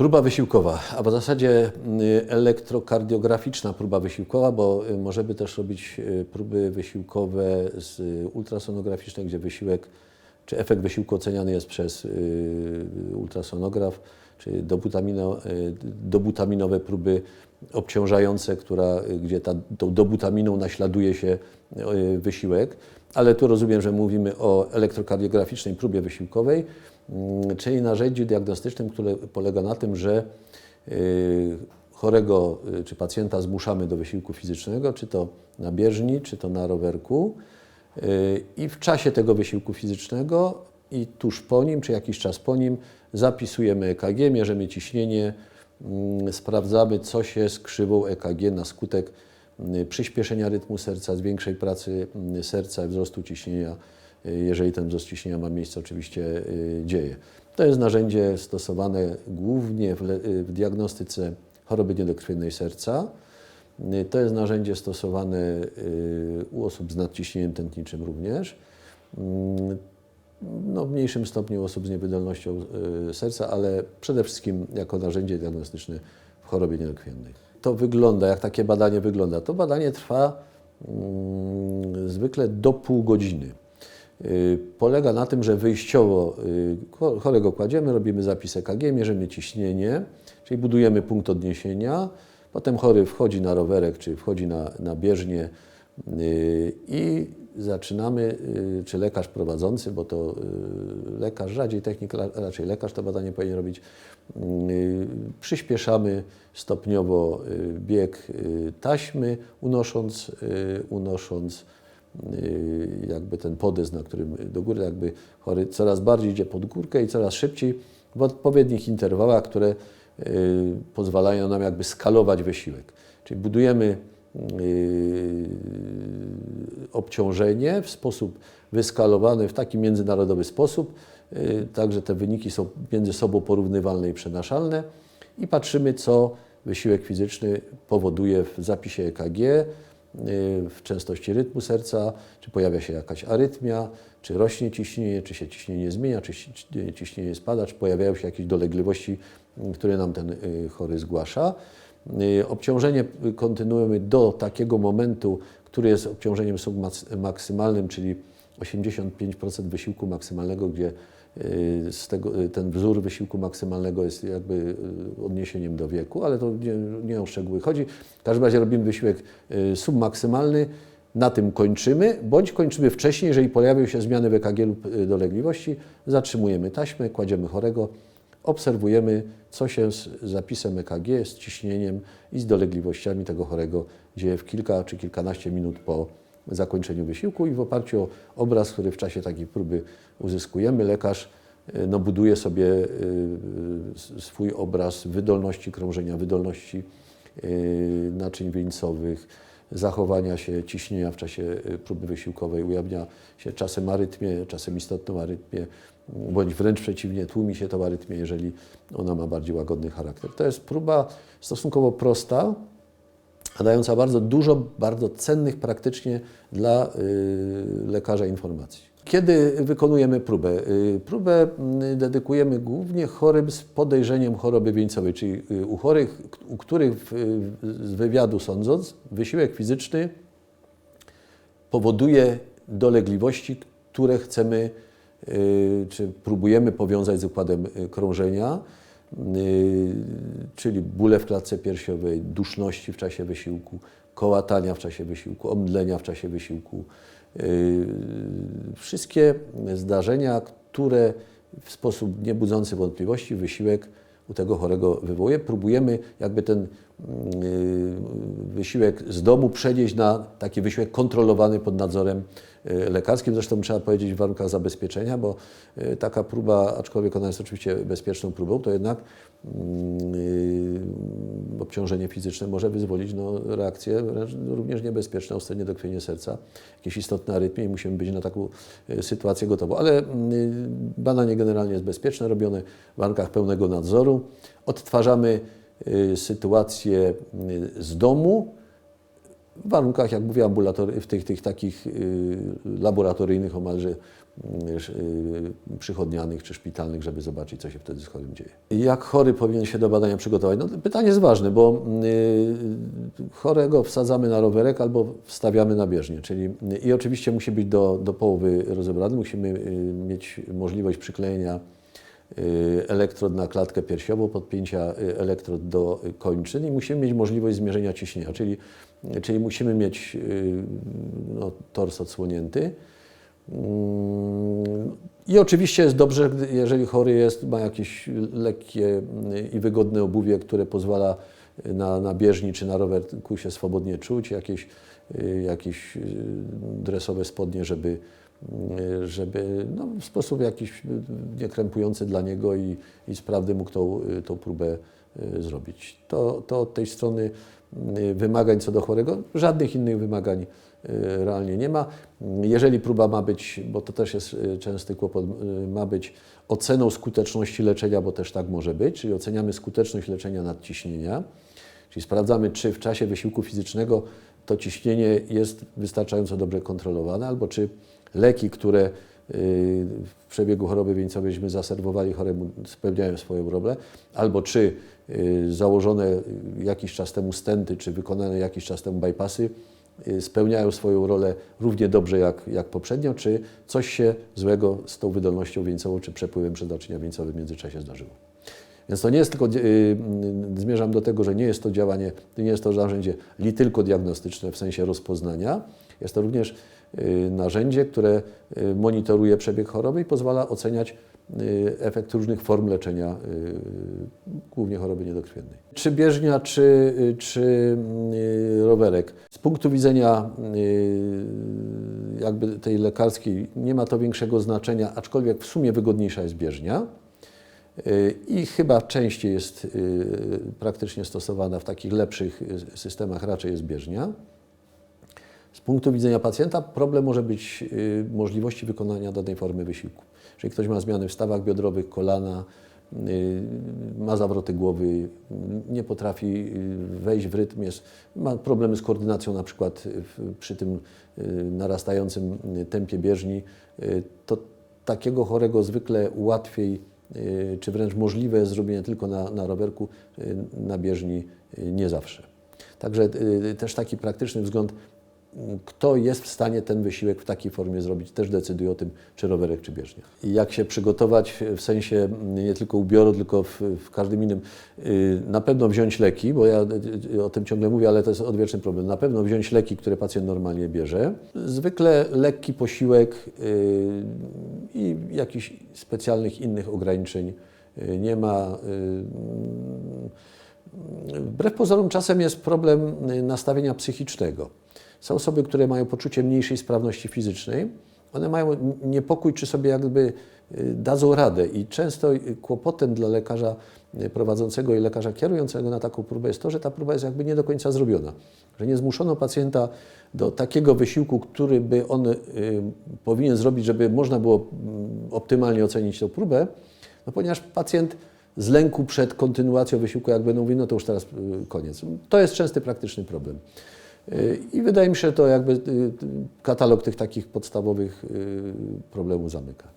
Próba wysiłkowa, a w zasadzie y, elektrokardiograficzna próba wysiłkowa, bo y, możemy też robić y, próby wysiłkowe z ultrasonograficzne, gdzie wysiłek czy efekt wysiłku oceniany jest przez ultrasonograf, czy dobutamino, dobutaminowe próby obciążające, która, y, gdzie ta, tą dobutaminą naśladuje się y, wysiłek, ale tu rozumiem, że mówimy o elektrokardiograficznej próbie wysiłkowej, mm, czyli narzędziu diagnostycznym, które polega na tym, że y, chorego czy pacjenta zmuszamy do wysiłku fizycznego, czy to na bieżni, czy to na rowerku. I w czasie tego wysiłku fizycznego i tuż po nim, czy jakiś czas po nim, zapisujemy EKG, mierzymy ciśnienie, sprawdzamy, co się z krzywą EKG na skutek y, przyspieszenia rytmu serca, zwiększej pracy y, serca, wzrostu ciśnienia, y, jeżeli ten wzrost ciśnienia ma miejsce, oczywiście y, dzieje. To jest narzędzie stosowane głównie w, y, diagnostyce choroby niedokrwiennej serca. To jest narzędzie stosowane u osób z nadciśnieniem tętniczym również. No, w mniejszym stopniu osób z niewydolnością y, serca, ale przede wszystkim jako narzędzie diagnostyczne w chorobie niedokrwiennej. To wygląda, jak takie badanie wygląda. To badanie trwa mm, zwykle do pół godziny. Y, Polega na tym, że wyjściowo y, cho- chorego kładziemy, robimy zapis EKG, mierzymy ciśnienie, czyli budujemy punkt odniesienia. Potem chory wchodzi na rowerek czy wchodzi na, na bieżnię i zaczynamy, y, czy lekarz prowadzący, bo to y, lekarz, rzadziej technik, ra- raczej lekarz to badanie powinien robić, y, przyspieszamy stopniowo bieg taśmy, unosząc, unosząc jakby ten podest, na którym do góry jakby chory coraz bardziej idzie pod górkę i coraz szybciej w odpowiednich interwałach, które pozwalają nam jakby skalować wysiłek. Czyli budujemy obciążenie w sposób wyskalowany, w taki międzynarodowy sposób, y, tak że te wyniki są między sobą porównywalne i przenaszalne i patrzymy, co wysiłek fizyczny powoduje w zapisie EKG, y, w częstości rytmu serca, czy pojawia się jakaś arytmia, czy rośnie ciśnienie, czy się ciśnienie zmienia, czy ci- ciśnienie spada, czy pojawiają się jakieś dolegliwości, y, które nam ten y, chory zgłasza. Y, Obciążenie kontynuujemy do takiego momentu, który jest obciążeniem submaksymalnym, czyli 85% wysiłku maksymalnego, gdzie y, tego, y, ten wzór wysiłku maksymalnego jest jakby odniesieniem do wieku, ale to nie, nie o szczegóły chodzi. W każdym razie robimy wysiłek submaksymalny, na tym kończymy, bądź kończymy wcześniej, jeżeli pojawią się zmiany w EKG lub dolegliwości, zatrzymujemy taśmę, kładziemy chorego, obserwujemy, co się z zapisem EKG, z ciśnieniem i z dolegliwościami tego chorego dzieje w kilka czy kilkanaście minut po zakończeniu wysiłku i w oparciu o obraz, który w czasie takiej próby uzyskujemy, lekarz y, no, buduje sobie y, swój obraz wydolności krążenia, wydolności y, naczyń wieńcowych, zachowania się ciśnienia w czasie y, próby wysiłkowej, ujawnia się czasem arytmię, czasem istotną arytmię, m, bądź wręcz przeciwnie, tłumi się tą arytmię, jeżeli ona ma bardziej łagodny charakter. To jest próba stosunkowo prosta, a dająca bardzo dużo, bardzo cennych praktycznie dla y, lekarza informacji. Kiedy wykonujemy próbę? Y, Próbę mm, dedykujemy głównie chorym z podejrzeniem choroby wieńcowej, czyli y, u chorych, u których z wywiadu sądząc, wysiłek fizyczny powoduje dolegliwości, które chcemy, y, czy próbujemy powiązać z układem krążenia, czyli bóle w klatce piersiowej, duszności w czasie wysiłku, kołatania w czasie wysiłku, omdlenia w czasie wysiłku. Y, Wszystkie zdarzenia, które w sposób niebudzący wątpliwości wysiłek u tego chorego wywołuje. Próbujemy jakby ten y, wysiłek z domu przenieść na taki wysiłek kontrolowany pod nadzorem y, lekarskim. Zresztą trzeba powiedzieć w warunkach zabezpieczenia, bo y, taka próba, aczkolwiek ona jest oczywiście bezpieczną próbą, to jednak mm, y, obciążenie fizyczne może wyzwolić no, reakcje wręcz również niebezpieczne, ostre niedokrwienie serca, jakieś istotne arytmie i musimy być na taką y, sytuację gotowi. Ale y, badanie generalnie jest bezpieczne, robione w warunkach pełnego nadzoru. Odtwarzamy y, sytuację y, z domu w warunkach, jak mówię, w tych, tych takich y, laboratoryjnych omalże y, y, przychodnianych czy szpitalnych, żeby zobaczyć, co się wtedy z chorym dzieje. Jak chory powinien się do badania przygotować? No, pytanie jest ważne, bo y, chorego wsadzamy na rowerek albo wstawiamy na bieżnię, czyli i oczywiście musi być do, do połowy rozebrany, musimy y, mieć możliwość przyklejenia y, elektrod na klatkę piersiową, podpięcia y, elektrod do y, kończyn i musimy mieć możliwość zmierzenia ciśnienia, czyli, czyli musimy mieć y, no, tors odsłonięty. Mm, I oczywiście jest dobrze, jeżeli chory jest, ma jakieś lekkie y, i wygodne obuwie, które pozwala na, na bieżni czy na rowerku się swobodnie czuć, jakieś, y, jakieś y, dresowe spodnie, żeby, y, żeby no, w sposób jakiś y, niekrępujący dla niego i, i sprawny mógł tą, y, tą próbę y, zrobić. To, to od tej strony y, wymagań co do chorego, żadnych innych wymagań y, realnie nie ma. Jeżeli próba ma być, bo to też jest y, częsty kłopot, y, ma być oceną skuteczności leczenia, bo też tak może być, czyli oceniamy skuteczność leczenia nadciśnienia, czyli sprawdzamy, czy w czasie wysiłku fizycznego to ciśnienie jest wystarczająco dobrze kontrolowane, albo czy leki, które y, w przebiegu choroby wieńcowej zaserwowali choremu, spełniają swoją rolę, albo czy y, założone jakiś czas temu stenty, czy wykonane jakiś czas temu bypassy y, spełniają swoją rolę równie dobrze jak, jak poprzednio, czy coś się złego z tą wydolnością wieńcową, czy przepływem przez naczynia w międzyczasie zdarzyło. Więc to nie jest tylko, y, y, zmierzam do tego, że nie jest to działanie, nie jest to narzędzie li tylko diagnostyczne w sensie rozpoznania, jest to również y, narzędzie, które y, monitoruje przebieg choroby i pozwala oceniać y, efekt różnych form leczenia, y, głównie choroby niedokrwiennej. Czy bieżnia, czy, czy rowerek. Z punktu widzenia jakby tej lekarskiej nie ma to większego znaczenia, aczkolwiek w sumie wygodniejsza jest bieżnia. I chyba częściej jest y, praktycznie stosowana w takich lepszych y, systemach, raczej jest bieżnia. Z punktu widzenia pacjenta problem może być y, możliwości wykonania danej formy wysiłku. Jeżeli ktoś ma zmiany w stawach biodrowych, kolana, ma zawroty głowy, nie potrafi wejść w rytm, jest, ma problemy z koordynacją na przykład przy tym narastającym tempie bieżni, to takiego chorego zwykle łatwiej czy wręcz możliwe jest zrobienie tylko na, na rowerku, y, na bieżni y, nie zawsze. Także y, też taki praktyczny wzgląd, kto jest w stanie ten wysiłek w takiej formie zrobić, też decyduje o tym, czy rowerek, czy bieżnia. Jak się przygotować w sensie m, nie tylko ubioru, tylko w, w każdym innym. Y, Na pewno wziąć leki, bo ja y, o tym ciągle mówię, ale to jest odwieczny problem. Na pewno wziąć leki, które pacjent normalnie bierze. Zwykle lekki posiłek y, i jakichś specjalnych innych ograniczeń y, nie ma. Y, Wbrew pozorom czasem jest problem y, nastawienia psychicznego. Są osoby, które mają poczucie mniejszej sprawności fizycznej. One mają niepokój, czy sobie jakby y, dadzą radę i często y, kłopotem dla lekarza y, prowadzącego i lekarza kierującego na taką próbę jest to, że ta próba jest jakby nie do końca zrobiona. Że nie zmuszono pacjenta do takiego wysiłku, który by on powinien zrobić, żeby można było mm, optymalnie ocenić tę próbę, no ponieważ pacjent z lęku przed kontynuacją wysiłku, jak będą mówić, no to już teraz koniec. To jest częsty praktyczny problem. I wydaje mi się, że to jakby y, katalog tych takich podstawowych y, problemów zamyka.